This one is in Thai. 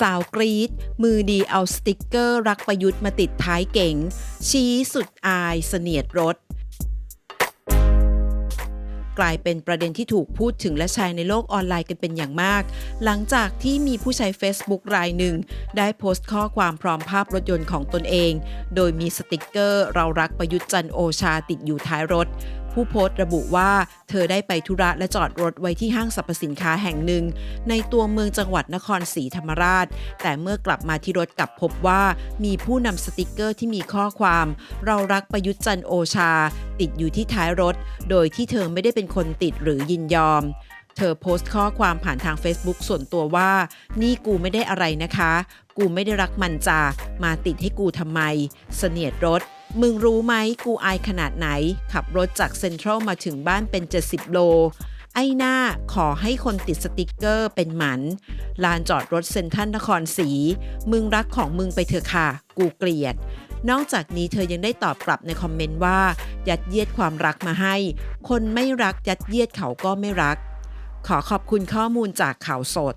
สาวกรีดมือดีเอาสติกเกอร์รักประยุทธ์มาติดท้ายเก๋ง ชี้สุดอายเสนียดรถ กลายเป็นประเด็นที่ถูกพูดถึงและแชร์ในโลกออนไลน์กันเป็นอย่างมาก หลังจากที่มีผู้ใช้ Facebook รายหนึ่ง ได้โพสต์ข้อความพร้อมภาพรถยนต์ของตนเอง โดยมีสติกเกอร์เรารักประยุทธ์จันโอชาติดอยู่ท้ายรถ ผู้โพสต์ระบุว่าเธอได้ไปธุระและจอดรถไว้ที่ห้างสรรพสินค้าแห่งหนึ่ง ในตัวเมืองจังหวัดนครศรีธรรมราช แต่เมื่อกลับมาที่รถกลับพบว่ามีผู้นำสติกเกอร์ที่มีข้อความ เรารักประยุทธ์จันโอชา ติดอยู่ที่ท้ายรถ โดยที่เธอไม่ได้เป็นคนติดหรือยินยอมเธอโพสต์ข้อความผ่านทาง Facebook ส่วนตัวว่า นี่กูไม่ได้อะไรนะคะ กูไม่ได้รักมันจ่ามาติดให้กูทำไม เสนียดรถ มึงรู้ไหมกูอายขนาดไหน ขับรถจากเซ็นทรัลมาถึงบ้านเป็น 70 โล ไอ้หน้าขอให้คนติดสติกเกอร์เป็นหมัน ลานจอดรถเซ็นทรัลนครศรีมึงรักของมึงไปเถอะค่ะ กูเกลียด นอกจากนี้เธอยังได้ตอบกลับในคอมเมนต์ว่า ยัดเยียดความรักมาให้ คนไม่รักยัดเยียดเขาก็ไม่รัก ขอขอบคุณข้อมูลจากข่าวสด